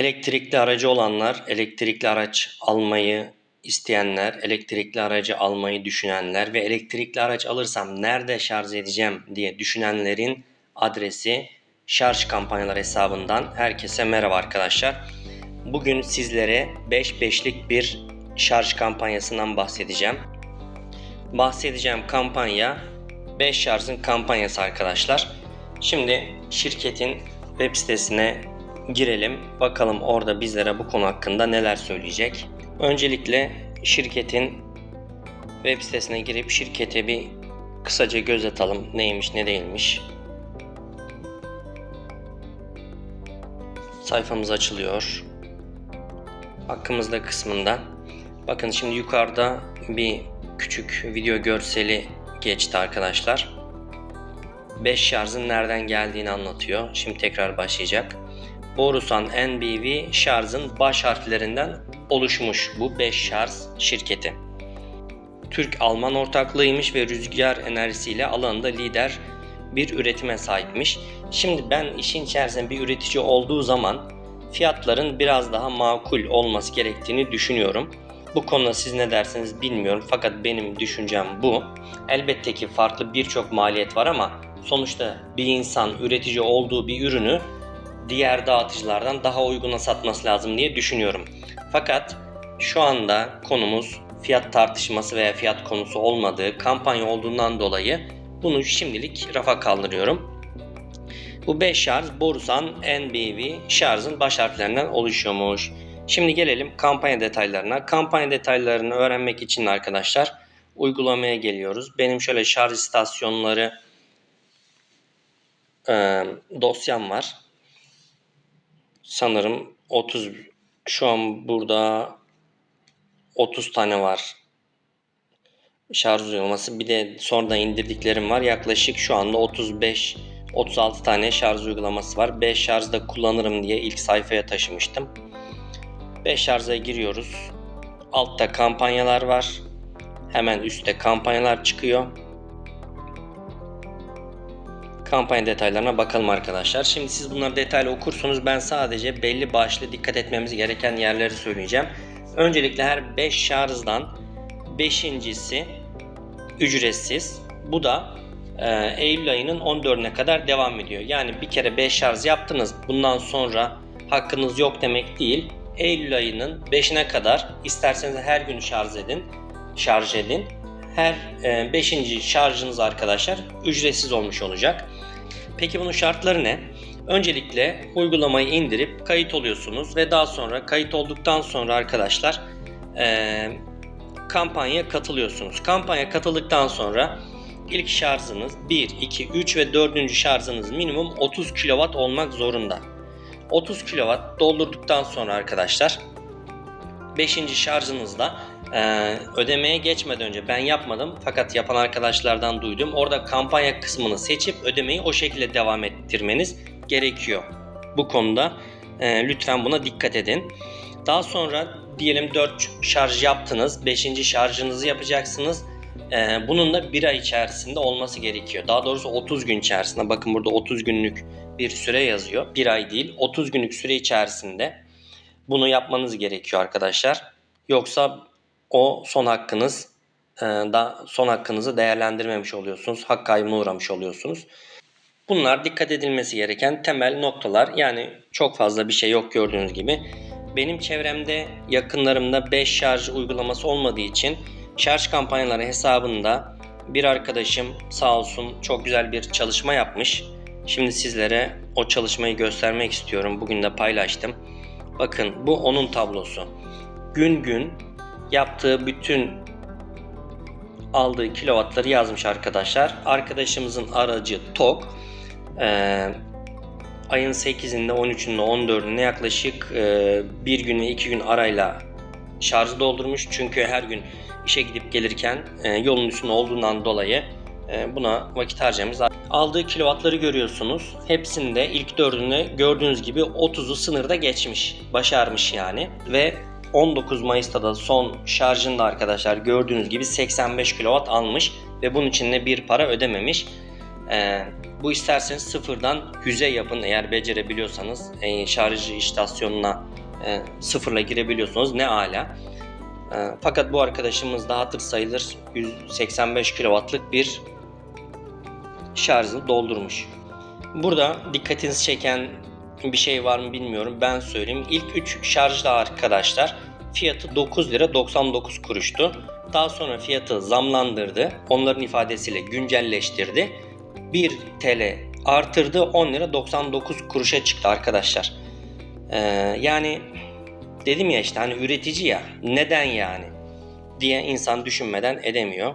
Elektrikli aracı olanlar, elektrikli araç almayı isteyenler, elektrikli aracı almayı düşünenler ve elektrikli araç alırsam nerede şarj edeceğim diye düşünenlerin adresi şarj kampanyalar hesabından herkese merhaba arkadaşlar. Bugün sizlere 5-5'lik bir şarj kampanyasından bahsedeceğim. Bahsedeceğim kampanya 5 şarjın kampanyası arkadaşlar. Şimdi şirketin web sitesine girelim. Bakalım orada bizlere bu konu hakkında neler söyleyecek. Öncelikle şirketin web sitesine girip şirkete bir kısaca göz atalım. Neymiş ne değilmiş. Sayfamız açılıyor. Hakkımızda kısmında. Bakın şimdi yukarıda bir küçük video görseli geçti arkadaşlar. 5 şarjın nereden geldiğini anlatıyor. Şimdi tekrar başlayacak. Borusan NBV şarjın baş harflerinden oluşmuş bu 5 şarj şirketi. Türk-Alman ortaklığıymış ve rüzgar enerjisiyle alanında lider bir üretime sahipmiş. Şimdi ben işin içerisinde bir üretici olduğu zaman fiyatların biraz daha makul olması gerektiğini düşünüyorum. Bu konuda siz ne dersiniz bilmiyorum fakat benim düşüncem bu. Elbette ki farklı birçok maliyet var ama sonuçta bir insan üretici olduğu bir ürünü diğer dağıtıcılardan daha uyguna satması lazım diye düşünüyorum. Fakat şu anda konumuz fiyat tartışması veya fiyat konusu olmadığı kampanya olduğundan dolayı bunu şimdilik rafa kaldırıyorum. Bu 5 şarj Borusan NBV şarjın baş harflerinden oluşuyormuş. Şimdi gelelim kampanya detaylarına. Kampanya detaylarını öğrenmek için arkadaşlar uygulamaya geliyoruz. Benim şöyle şarj istasyonları e, dosyam var. Sanırım 30 şu an burada 30 tane var şarj uygulaması. Bir de sonradan indirdiklerim var. Yaklaşık şu anda 35 36 tane şarj uygulaması var. 5 şarjda kullanırım diye ilk sayfaya taşımıştım. 5 şarja giriyoruz. Altta kampanyalar var. Hemen üstte kampanyalar çıkıyor. Kampanya detaylarına bakalım arkadaşlar. Şimdi siz bunları detaylı okursunuz. Ben sadece belli başlı dikkat etmemiz gereken yerleri söyleyeceğim. Öncelikle her 5 şarjdan 5.si ücretsiz. Bu da e, Eylül ayının 14'üne kadar devam ediyor. Yani bir kere 5 şarj yaptınız. Bundan sonra hakkınız yok demek değil. Eylül ayının 5'ine kadar isterseniz her gün şarj edin. Şarj edin. Her 5. E, şarjınız arkadaşlar ücretsiz olmuş olacak. Peki bunun şartları ne? Öncelikle uygulamayı indirip kayıt oluyorsunuz ve daha sonra kayıt olduktan sonra arkadaşlar e, kampanyaya katılıyorsunuz. Kampanya katıldıktan sonra ilk şarjınız 1, 2, 3 ve 4. şarjınız minimum 30 kW olmak zorunda. 30 kW doldurduktan sonra arkadaşlar 5. şarjınızda e, ödemeye geçmeden önce ben yapmadım fakat yapan arkadaşlardan duydum. Orada kampanya kısmını seçip ödemeyi o şekilde devam ettirmeniz gerekiyor. Bu konuda e, lütfen buna dikkat edin. Daha sonra diyelim 4 şarj yaptınız. 5. şarjınızı yapacaksınız. Ee, bunun da bir ay içerisinde olması gerekiyor. Daha doğrusu 30 gün içerisinde. Bakın burada 30 günlük bir süre yazıyor. Bir ay değil 30 günlük süre içerisinde bunu yapmanız gerekiyor arkadaşlar. Yoksa o son hakkınız e, da son hakkınızı değerlendirmemiş oluyorsunuz. Hak kaybına uğramış oluyorsunuz. Bunlar dikkat edilmesi gereken temel noktalar. Yani çok fazla bir şey yok gördüğünüz gibi. Benim çevremde yakınlarımda 5 şarj uygulaması olmadığı için şarj kampanyaları hesabında bir arkadaşım sağ olsun çok güzel bir çalışma yapmış. Şimdi sizlere o çalışmayı göstermek istiyorum. Bugün de paylaştım. Bakın bu onun tablosu. Gün gün yaptığı bütün aldığı kilovatları yazmış arkadaşlar. Arkadaşımızın aracı TOK. Ee, ayın 8'inde, 13'ünde, 14'ünde yaklaşık e, bir gün ve iki gün arayla şarjı doldurmuş. Çünkü her gün işe gidip gelirken e, yolun üstünde olduğundan dolayı e, buna vakit harcamış. Aldığı kilovatları görüyorsunuz. Hepsinde ilk dördünde gördüğünüz gibi 30'u sınırda geçmiş. Başarmış yani. Ve 19 Mayıs'ta da son şarjında arkadaşlar gördüğünüz gibi 85 kW almış ve bunun için de bir para ödememiş. Ee, Bu isterseniz sıfırdan 100'e yapın eğer becerebiliyorsanız e, şarj istasyonuna e, sıfırla girebiliyorsunuz ne ala. E, fakat bu arkadaşımız da hatır sayılır 185 kW'lık bir şarjını doldurmuş. Burada dikkatinizi çeken bir şey var mı bilmiyorum. Ben söyleyeyim. İlk 3 şarjda arkadaşlar fiyatı 9 lira 99 kuruştu. Daha sonra fiyatı zamlandırdı. Onların ifadesiyle güncelleştirdi. 1 TL artırdı 10 lira 99 kuruşa çıktı arkadaşlar. Ee, yani dedim ya işte hani üretici ya neden yani diye insan düşünmeden edemiyor.